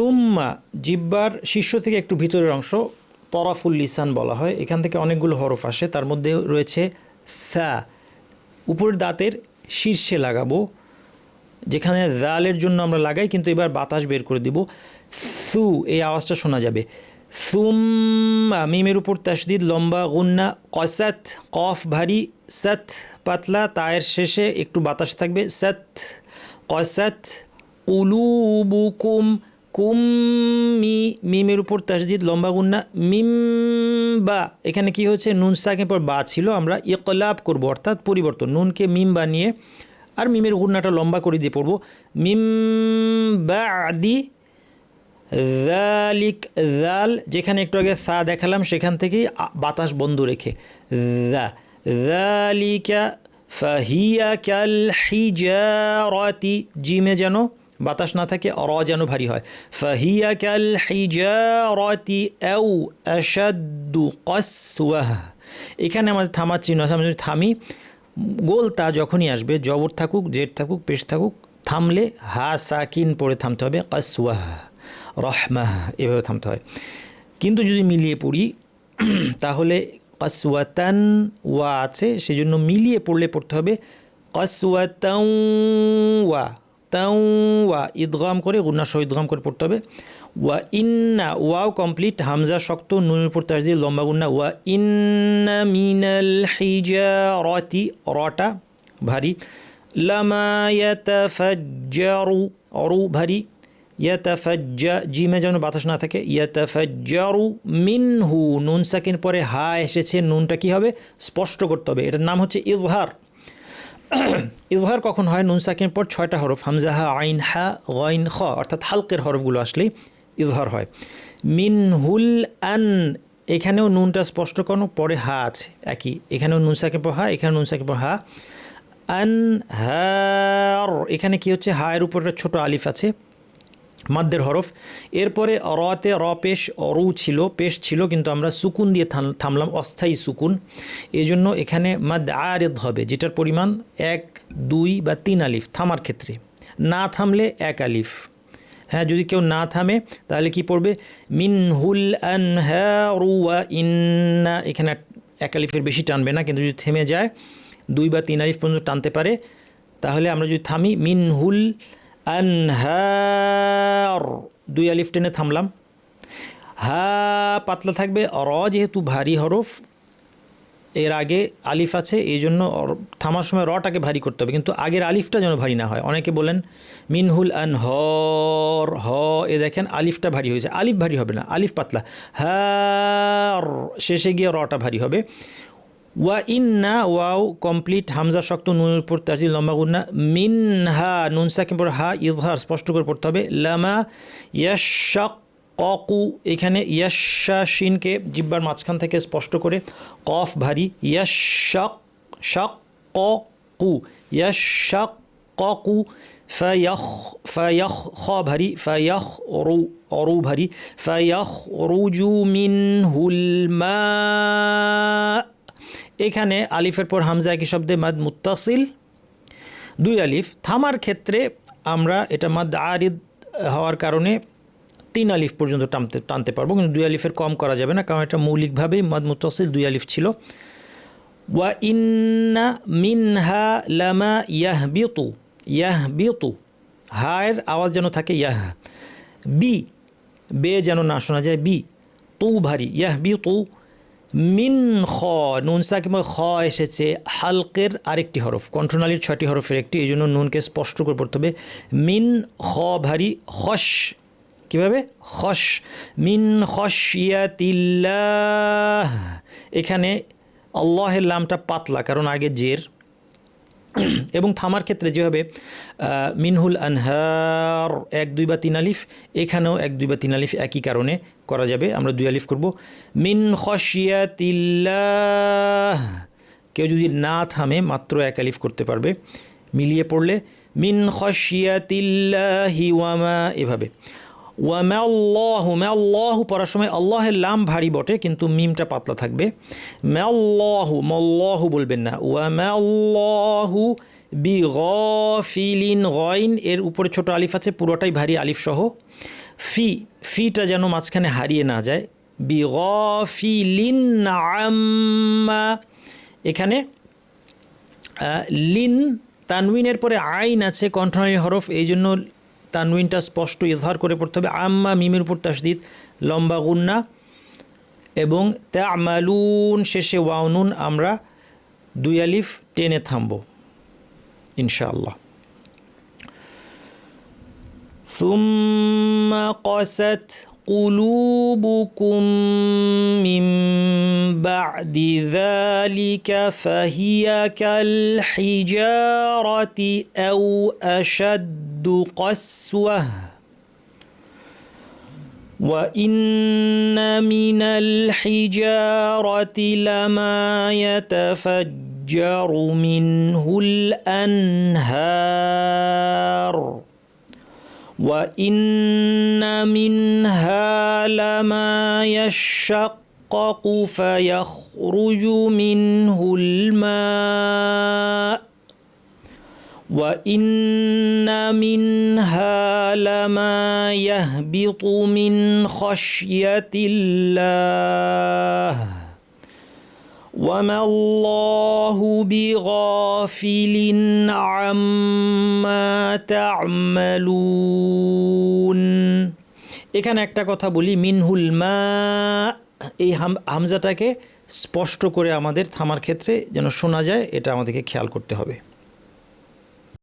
সুম্মা, জিব্বার শীর্ষ থেকে একটু ভিতরের অংশ, তরাফুল লিসান বলা হয়। এখান থেকে অনেকগুলো হরফ আসে। তার মধ্যে রয়েছে সা। উপরের দাঁতের শীর্ষে লাগাবো, যেখানে জালের জন্য আমরা লাগাই, কিন্তু এবার বাতাস বের করে দিব। সু, এই আওয়াজটা শোনা যাবে। সুম মিমের উপর তাসদিদ, লম্বা, গুন্না, কসাত, কফ, ভারী, সত, পাতলা, তায়ের শেষে একটু বাতাস থাকবে। সত, কসাত উলুবুকুম কুম মি, মিমের উপর তাসদিদ লম্বা গুন্না, মিম বা, এখানে কি হচ্ছে নুন সাকের পর বা ছিল, আমরা ইকলাব করব, অর্থাৎ পরিবর্তন, নুনকে মিম বানিয়ে আর মিমের গুন্নাটা লম্বা করে দিয়ে পড়ব। মিম বাদি জালিক জাল যেখানে একটু আগে সা দেখালাম, সেখান থেকেই বাতাস বন্ধ রেখে। জালিকা ফাহিয়া ক্যাল হিজারতি, জিমে যেন বাতাস না থাকে অর যেন ভারী হয়। ফাহিয়া ক্যাল হিজারতি এও আশাদ্দু কসওয়াহ। এখানে আমাদের থামার চিহ্ন আছে, আমরা যদি থামি, গোল তা যখনই আসবে, জবর থাকুক, জের থাকুক, পেশ থাকুক, থামলে হা সাকিন পড়ে থামতে হবে, কাসওয়াহ, রহমাহ, এভাবে থামতে হয়। কিন্তু যদি মিলিয়ে পড়ি, তাহলে কাসওয়াতান ওয়া আছে, সেজন্য মিলিয়ে পড়লে পড়তে হবে কাসওয়াতাউ ওয়া। তাউ ওয়া ঈদগাম করে গুন্না সহ ঈদগাম করে পড়তে হবে। ওয়া ইন্না, ওয়াও কমপ্লিট, হামজা শক্ত, নুনের তাজ দিয়ে লম্বা গুন্না ওয়া ইন্না মিনাল হিজারতি, রটা ভারী। লামা ইয়াতাফাজ্জারু অরু ভারী। ইয়াতাফাজ্জা, জিমে যেন বাতাস না থাকে। ইয়াতাফাজ্জারু মিনহু, নুন সাকিন পরে হা এসেছে, নুনটা কি হবে? স্পষ্ট করতে হবে। এটার নাম হচ্ছে ইজহার। ইজহার কখন হয়? নুন সাকিনের পর ছয়টা হরফ। হামজাহা, আইন, হা গইন খ, অর্থাৎ হালকের হরফগুলো আসলেই ইজহার হয়। মিন হুল আন, এখানেও নুনটা স্পষ্ট কোনো পরে হা আছে, একই। এখানেও নুন সাকির পর হা এখানে নুন সাকির পর হা। আন হার এখানে কি হচ্ছে? হা এর উপর একটা ছোট আলিফ আছে। মাদ্দের হরফ। এরপরে রতে র পেশ অরু ছিল, পেশ ছিল, কিন্তু আমরা সুকুন দিয়ে থাম- থামলাম, অস্থায়ী সুকুন। এই জন্য এখানে মাদ আরেদ হবে, যেটার পরিমাণ এক, দুই বা তিন আলিফ থামার ক্ষেত্রে। না থামলে এক আলিফ। হ্যাঁ যদি কেউ না থামে, তাহলে কি পড়বে? মিন মিনহুল আনহারু ওয়া ইন্না। এখানে এক আলিফের বেশি টানবে না, কিন্তু যদি থেমে যায়, দুই বা তিন আলিফ পর্যন্ত টানতে পারে, তাহলে আমরা যদি থামি, মিনহুল আনহার। দুই আলিফ টেনে থামলাম। হা পাতলা থাকবে র যেহেতু ভারী হরফ, এর আগে আলিফ আছে, এই জন্য থামার সময় রটাকে ভারী করতে হবে, কিন্তু আগের আলিফটা যেন ভারী না হয়। অনেকে বলেন, মিনহুল আন হর হ, এ দেখেন আলিফটা ভারী হয়েছে। আলিফ ভারী হবে না, আলিফ পাতলা। হার, শেষে গিয়ে রটা ভারী হবে। ওয়া ইন্না ওয়াও কমপ্লিট, হামজা শক্ত নুনের উপর তাজিল লম্বা গুন্না মিন হা নুন সাকিন পর হা, ইজহার স্পষ্ট করে পড়তে হবে, লামা ইয়াশাক ককু এখানে ইয়াশা শিনকে জিব্বার মাঝখান থেকে স্পষ্ট করে কফ ভারী ইয়াশাক শাক কু ইয়াশাক ককু ফায়াখ ফায়াখ খ ভারী, ফায়াখ অরু অরু ভারী, ফায়াখ রুজু মিন হুলমা এখানে আলিফের পর হামজা একই শব্দে মাদ মুত্তাসিল। দুই আলিফ, থামার ক্ষেত্রে আমরা এটা মাদ আরিদ হওয়ার কারণে তিন আলিফ পর্যন্ত টানতে টানতে পারব, কিন্তু দুই আলিফের কম করা যাবে না, কারণ এটা মৌলিকভাবেই মাদ মুত্তাসিল দুই আলিফ ছিল। ওয়া ইন্না মিনহা লামা ইয়াহবিতু ইয়াহবিতু, হায়ের আওয়াজ যেন থাকে ইয়াহ, বি, বে যেন না শোনা যায়, বি তু ভারী ইয়াহবিতু মিন খ, নুন সাকিমা খ এসেছে। হালকের আরেকটি হরফ, কণ্ঠনালীর ছয়টি হরফের একটি, এই জন্য নুনকে স্পষ্ট করে পড়তে হবে। মিন খ ভারী, খস, কীভাবে? খস। মিন হস খসিয়াতিল্লাহ। এখানে আল্লাহের লামটা পাতলা, কারণ আগে জের। এবং থামার ক্ষেত্রে যেভাবে মিনহুল আনহার, এক, দুই বা তিন আলিফ, এখানেও এক, দুই বা তিন আলিফ একই কারণে করা যাবে। আমরা দুই আলিফ করব। মিন খসিয়াতিল্লাহ কেউ যদি না থামে, মাত্র এক আলিফ করতে পারবে। মিলিয়ে পড়লে, মিন খসিয়াতিল্লাহি ওয়ামা এভাবে। ওয়ামা আল্লাহ ম্যাল্লাহ পড়ার সময় আল্লাহের লাম ভারী বটে, কিন্তু মিমটা পাতলা থাকবে। ম্যাল্লাহু মল্লাহু বলবেন না। ওয়ামাল্লাহু বি গফিলিন গইন, এর উপরে ছোট আলিফ আছে, পুরোটাই ভারী আলিফ সহ। ফি, ফিটা যেন মাঝখানে হারিয়ে না যায়। বি বিগফিলিন আম্মা, এখানে লিন, তানউইনের পরে আইন আছে কণ্ঠনালী হরফ এই জন্য তানউইনটা স্পষ্ট ইজহার করে পড়তে হবে আম্মা মিমের উপর তাসদিদ লম্বা গুন্না এবং তামালুন শেষে ওয়াউনুন আমরা দুই আলিফ টেনে থামব ইনশাআল্লাহ ثم قست قلوبكم من بعد ذلك فهي كالحجارة أو أشد قسوة. وإن من الحجارة لما يتفجر منه الأنهار. وإن منها لما يشقق فيخرج منه الماء وإن منها لما يهبط من خشية الله وما الله بغافل عما تعملون এখানে একটা কথা বলি মিনহুল মা এই হাম- হামজাটাকে স্পষ্ট করে আমাদের থামার ক্ষেত্রে যেন শোনা যায় এটা আমাদেরকে খেয়াল করতে হবে